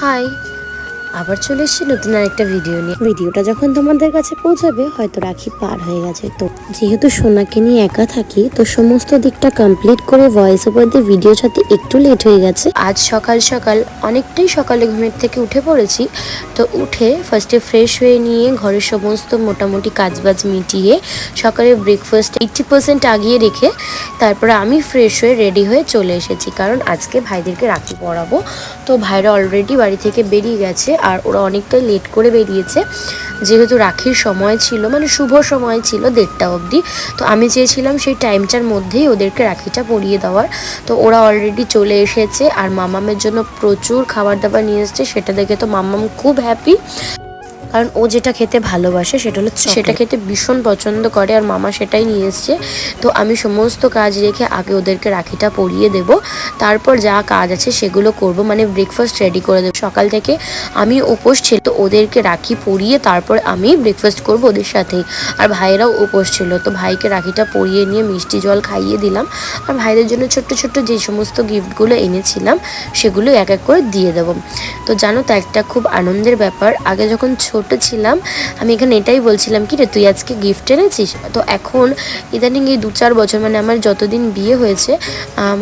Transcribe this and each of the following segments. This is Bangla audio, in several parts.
হাই। আবার চলে এসেছি নতুন আরেকটা ভিডিও নিয়ে। ভিডিওটা যখন তোমাদের কাছে পৌঁছাবে, হয়তো রাখি পার হয়ে গেছে। তো যেহেতু সোনাকে নিয়ে একা থাকি, তো সমস্ত দিকটা কমপ্লিট করে ভয়েস ওভার দিয়ে ভিডিও সাথে একটু লেট হয়ে গেছে। আজ সকাল সকাল অনেকটাই সকালে ঘুমের থেকে উঠে পড়েছি। তো উঠে ফার্স্টে ফ্রেশ হয়ে নিয়ে ঘরের সমস্ত মোটামুটি কাজবাজ মিটিয়ে, সকালে ব্রেকফাস্ট এইটটি পার্সেন্ট আগিয়ে রেখে, তারপরে আমি ফ্রেশ হয়ে রেডি হয়ে চলে এসেছি। কারণ আজকে ভাইদেরকে রাখি পরাবো। তো ভাইরা অলরেডি বাড়ি থেকে বেরিয়ে গেছে আর ওরা অনেকটাই লেট করে বেরিয়েছে। যেহেতু রাখির সময় ছিল মানে শুভ সময় ছিল দেড়টা অবধি, তো আমি চেয়েছিলাম সেই টাইমটার মধ্যেই ওদেরকে রাখিটা পরিয়ে দেওয়ার। তো ওরা অলরেডি চলে এসেছে আর মামামের জন্য প্রচুর খাবার দাবার নিয়ে এসছে, সেটা দেখে তো মামাম খুব হ্যাপি কারণ ও যেটা খেতে ভালোবাসে সেটা হলো সেটা খেতে ভীষণ পছন্দ করে আর মামা সেটাই নিয়ে এসছে। তো আমি সমস্ত কাজ রেখে আগে ওদেরকে রাখিটা পরিয়ে দেব। তারপর যা কাজ আছে সেগুলো করব মানে ব্রেকফাস্ট রেডি করে দেবো। সকাল থেকে আমি উপোস ছিল, তো ওদেরকে রাখি পরিয়ে তারপর আমি ব্রেকফাস্ট করব ওদের সাথেই। আর ভাইয়েরাও উপোস ছিল, তো ভাইকে রাখিটা পরিয়ে নিয়ে মিষ্টি জল খাইয়ে দিলাম। আর ভাইদের জন্য ছোট্ট ছোট্ট যে সমস্ত গিফটগুলো এনেছিলাম, সেগুলো এক এক করে দিয়ে দেবো। তো জানো তো একটা খুব আনন্দের ব্যাপার, আগে যখন ছোট ছিলাম, আমি এখানে এটাই বলছিলাম কি রে তুই আজকে গিফট এনেছিস? তো এখন ইদানিং এই দু চার বছর মানে আমার যতদিন বিয়ে হয়েছে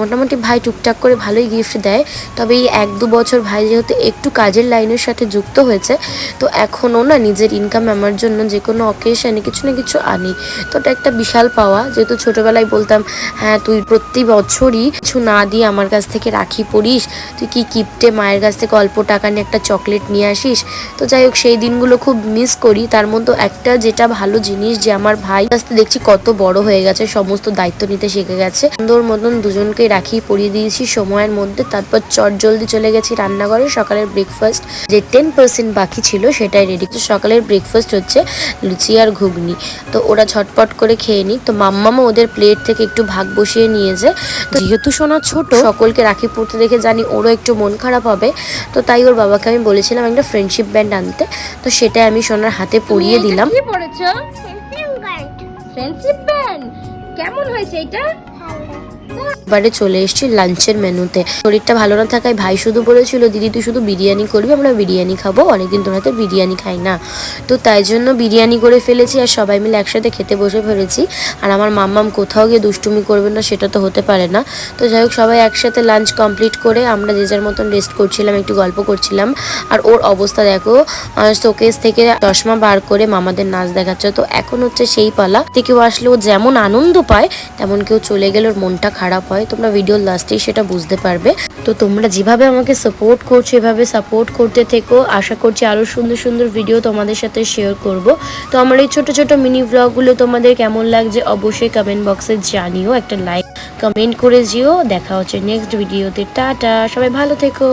মোটামুটি ভাই টুকটাক করে ভালোই গিফট দেয়। তবে এই এক দু বছর ভাই যেহেতু একটু কাজের লাইনের সাথে যুক্ত হয়েছে, তো এখনও না নিজের ইনকাম আমার জন্য যে কোনো অকেশনে কিছু না কিছু আনি। তো এটা একটা বিশাল পাওয়া। যেহেতু ছোটোবেলায় বলতাম হ্যাঁ তুই প্রতি বছরই কিছু না দিয়ে আমার কাছ থেকে রাখি পড়িস, তুই কি কিপটে মায়ের কাছ থেকে অল্প টাকা নিয়ে একটা চকলেট নিয়ে আসিস? তো যাই হোক, সেই দিনগুলো খুব মিস করি। তার মধ্যে একটা যেটা ভালো জিনিস যে আমার ভাই আস্তে দেখছি কত বড় হয়ে গেছে, সমস্ত দায়িত্ব নিতে শিখে গেছে। সুন্দর মতন দুজনকেই রাখি, পরিয়ে দিয়েছি সময়ের মধ্যে। তারপর চট জলদি চলে গেছি রান্নাঘরে। সকালের ব্রেকফাস্ট যে টেন পার্সেন্ট বাকি ছিল সেটাই রেডি সকালের ব্রেকফাস্ট হচ্ছে লুচি আর ঘুগনি। তো ওরা ঝটপট করে খেয়ে নিক। তো মাম্মামা ওদের প্লেট থেকে একটু ভাগ বসিয়ে নিয়েছে তো যেহেতু সোনা ছোট, সকলকে রাখি পড়তে দেখে জানি ওরও একটু মন খারাপ হবে। তো তাই ওর বাবাকে আমি বলেছিলাম একটা ফ্রেন্ডশিপ ব্যান্ড আনতে। তো সেটাই আমি সোনার হাতে পরিয়ে দিলাম। কি পড়েছো ফেন্সি ব্যান্ড? কেমন হয়েছে এটা? এবারে চলে এসেছি লাঞ্চের মেনুতে। শরীরটা ভালো না থাকায় ভাই শুধু বলেছিল, দিদি, তুই শুধু বিরিয়ানি করবি, আমরা বিরিয়ানি খাব, অনেকদিন তোর হাতে বিরিয়ানি খাই না। তো তাই জন্য বিরিয়ানি করে ফেলেছি আর সবাই মিলে একসাথে খেতে বসে ফেলেছি আর আমার মাম্মাম কোথাও গিয়ে দুষ্টুমি করবে না, সেটা তো হতে পারে না। তো যাই হোক, সবাই একসাথে লাঞ্চ কমপ্লিট করে আমরা যে যার মতন রেস্ট করছিলাম, একটু গল্প করছিলাম। আর ওর অবস্থা দেখো শোকেস থেকে চশমা বার করে মামাদের নাচ দেখাচ্ছে। তো এখন হচ্ছে সেই পালা। তে কেউ আসলে ও যেমন আনন্দ পায়, তেমন কেউ চলে গেলে ওর মনটা খারাপ হয়, তোমরা ভিডিওর লাস্টেই সেটা বুঝতে পারবে। তো তোমরা যেভাবে আমাকে সাপোর্ট করছ, এভাবে সাপোর্ট করতে থেকো, আশা করছি আরও সুন্দর সুন্দর ভিডিও তোমাদের সাথে শেয়ার করব। তো আমার এই ছোটো ছোটো মিনি ব্লগগুলো তোমাদের কেমন লাগছে অবশ্যই কমেন্ট বক্সে জানিও, একটা লাইক কমেন্ট করে যেও। দেখা হচ্ছে নেক্সট ভিডিওতে টাটা, সবাই ভালো থেকো।